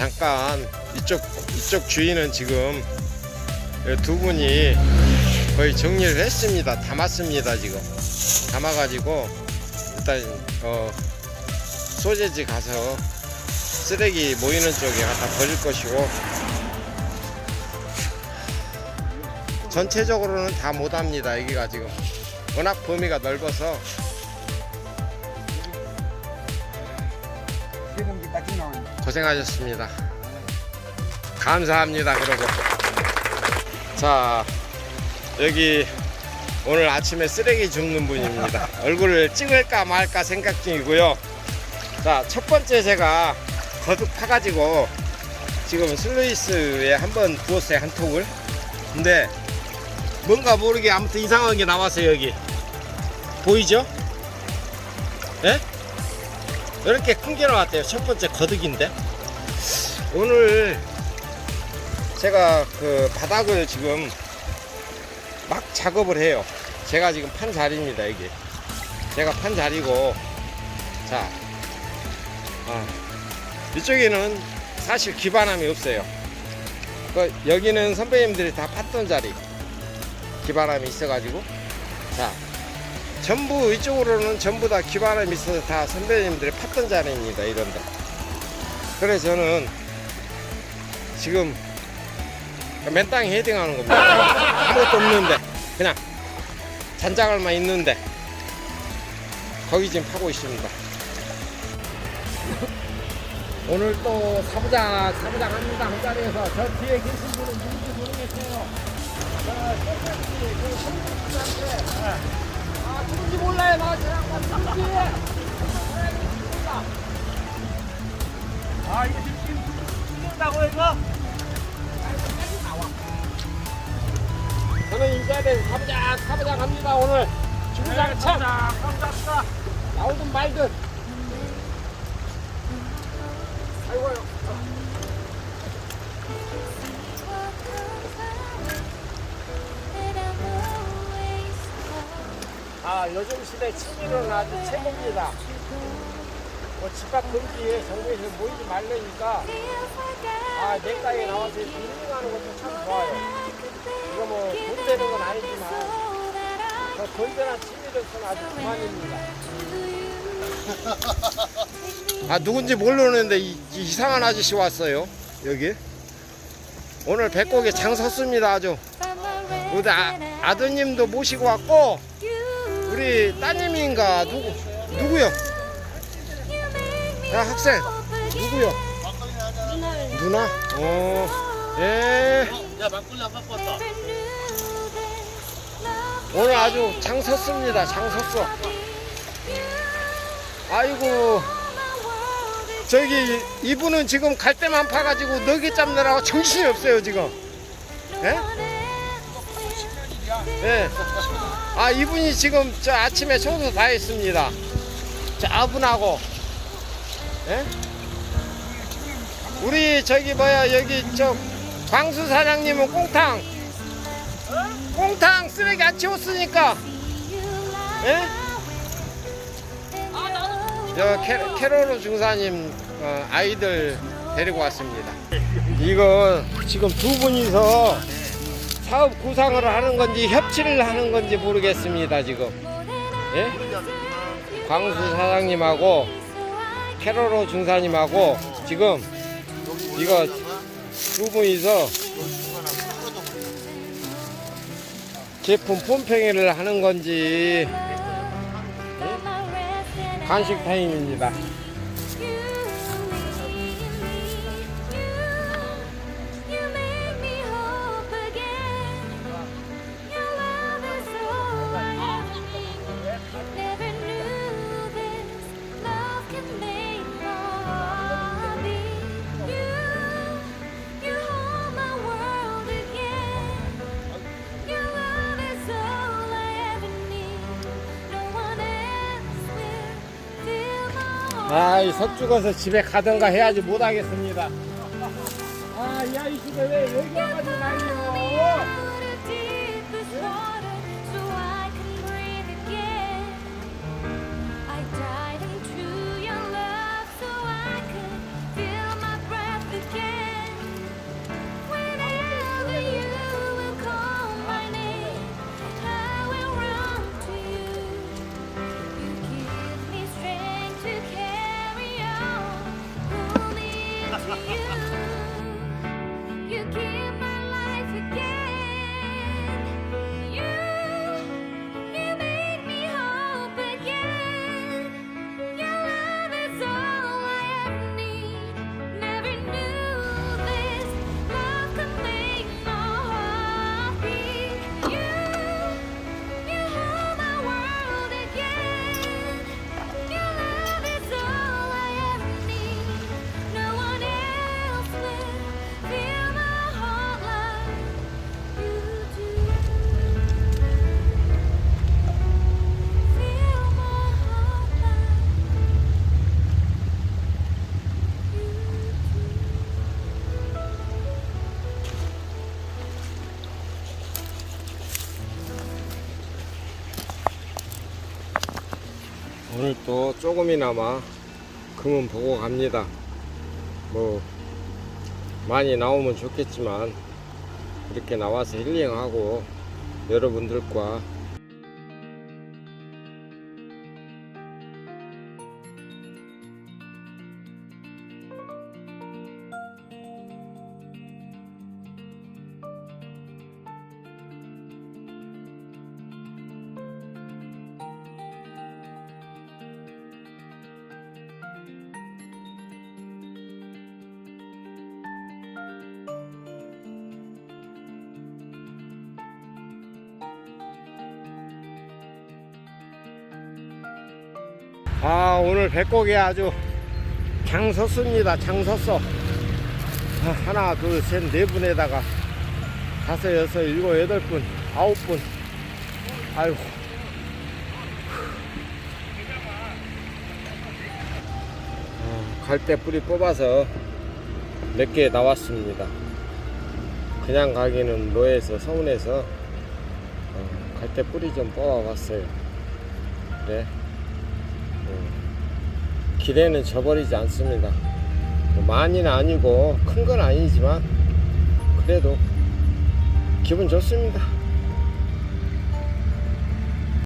잠깐 이쪽 이쪽 주인은 지금 두 분이 거의 정리를 했습니다. 담았습니다 지금. 담아가지고 일단 어, 소재지 가서 쓰레기 모이는 쪽에 갖다 버릴 것이고 전체적으로는 다 못합니다. 여기가 지금 워낙 범위가 넓어서 고생하셨습니다. 감사합니다. 그러고 자 여기 오늘 아침에 쓰레기 줍는 분입니다. 얼굴을 찍을까 말까 생각 중이고요. 자 첫 번째 제가 거듭 파가지고 지금 슬루이스에 한 번 부었어요 한 톡을. 근데 뭔가 모르게 아무튼 이상한 게 나왔어요 여기. 보이죠? 예? 이렇게 큰 게 나왔대요. 첫 번째 거득인데. 오늘 제가 그 바닥을 지금 막 작업을 해요. 제가 지금 판 자리입니다, 이게. 제가 판 자리고, 자, 아, 이쪽에는 사실 기반함이 없어요. 그 여기는 선배님들이 다 팠던 자리. 기반함이 있어가지고, 자, 전부 이쪽으로는 전부 다 기반함이 있어서 다 선배님들이 팠던 자리입니다, 이런데. 그래서 저는 지금 맨 땅에 헤딩하는 겁니다. 아무것도 없는데 그냥 잔장을만 있는데 거기 지금 파고 있습니다. 오늘 또 사부장 사부장 합니다 한 자리에서 저 뒤에 계신 분은 누군지 모르겠어요. 저 소장님 그 선생님한테 아 누군지 몰라요 나 그냥 누군지 몰라. 아 이게 지금 찍는다고 해서? 저는 이 자리에서 사부장 사부장 합니다 오늘. 주부장 참. 감사합니다 나오든 말든. 아이고요 아 요즘 시대 취미로는 아주 최고입니다. 뭐 집합 금지에 정부에서 모이지 말라니까. 아 내과에 나와서 힐링하는 것도 참 좋아요. 이거 뭐 돈 되는 건 아니지만 저 건전한 취미로서는 아주 그만입니다. 아 누군지 모르는데 이, 상한 아저씨 왔어요 여기. 오늘 백곡에 장 섰습니다 아주. 우리 아, 아드님도 모시고 왔고 우리 따님인가 누구 누구요? 야 학생 누구요? 누나? 어, 예. 야 막걸리 안 갖고 왔다 오늘 아주 장 섰습니다. 장 섰어. 아이고. 저기 이분은 지금 갈 때만 파가지고 너기 잡느라고 정신이 없어요 지금. 예? 예. 아 이분이 지금 저 아침에 청소 다 했습니다. 저분하고. 예? 우리 저기 뭐야 여기 저 광수 사장님은 꽁탕. 꽁탕 쓰레기 안 치웠으니까. 예? 저 캐, 캐로로 중사님 어, 아이들 데리고 왔습니다. 이거 지금 두 분이서 사업 구상을 하는 건지 협치를 하는 건지 모르겠습니다. 지금 예? 광수 사장님하고 캐로로 중사님하고 지금 이거 두 분이서 제품 폼팽이를 하는 건지 간식 타임입니다. 아, 이 석죽어서 집에 가던가 해야지 못하겠습니다. 아, 이 아이씨가 왜 여기 와가지고 난리요? you, you 오늘 또 조금이나마 금은 보고 갑니다. 뭐 많이 나오면 좋겠지만 이렇게 나와서 힐링하고 여러분들과 아 오늘 배꼽이 아주 장 섰습니다. 장 섰어. 아, 하나 둘 셋 네 분에다가 다섯 여섯 일곱 여덟 분 아홉 분. 아이고. 아, 갈대 뿌리 뽑아서 몇 개 나왔습니다. 그냥 가기는 뭐해서 서운해서 어, 갈대 뿌리 좀 뽑아봤어요. 그래 기대는 저버리지 않습니다. 뭐 많이는 아니고 큰 건 아니지만 그래도 기분 좋습니다.